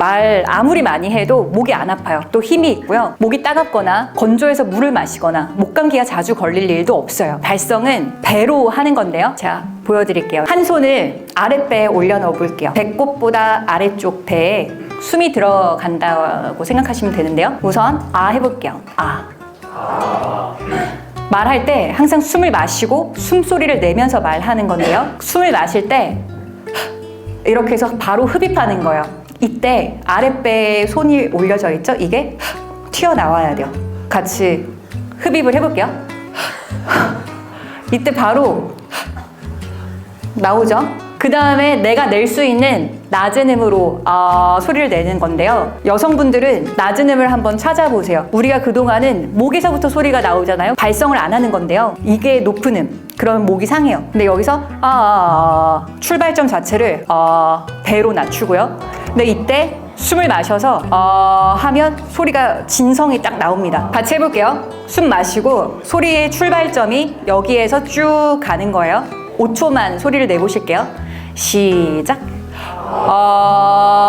말 아무리 많이 해도 목이 안 아파요. 또 힘이 있고요. 목이 따갑거나 건조해서 물을 마시거나 목 감기가 자주 걸릴 일도 없어요. 발성은 배로 하는 건데요. 제가 보여드릴게요. 한 손을 아랫배에 올려놓어 볼게요. 배꼽보다 아래쪽 배에 숨이 들어간다고 생각하시면 되는데요. 우선 아 해볼게요. 아. 말할 때 항상 숨을 마시고 숨소리를 내면서 말하는 건데요. 숨을 마실 때 이렇게 해서 바로 흡입하는 거예요. 이때 아랫배에 손이 올려져 있죠? 이게 튀어나와야 돼요. 같이 흡입을 해볼게요. 이때 바로 나오죠? 그 다음에 내가 낼 수 있는 낮은 음으로 아, 소리를 내는 건데요. 여성분들은 낮은 음을 한번 찾아보세요. 우리가 그동안은 목에서부터 소리가 나오잖아요. 발성을 안 하는 건데요. 이게 높은 음. 그러면 목이 상해요. 근데 여기서 아, 아, 아, 출발점 자체를 아, 배로 낮추고요. 근데 이때 숨을 마셔서 어, 하면 소리가 진성이 딱 나옵니다. 같이 해볼게요. 숨 마시고 소리의 출발점이 여기에서 쭉 가는 거예요. 5초만 소리를 내보실게요. 시작. 아...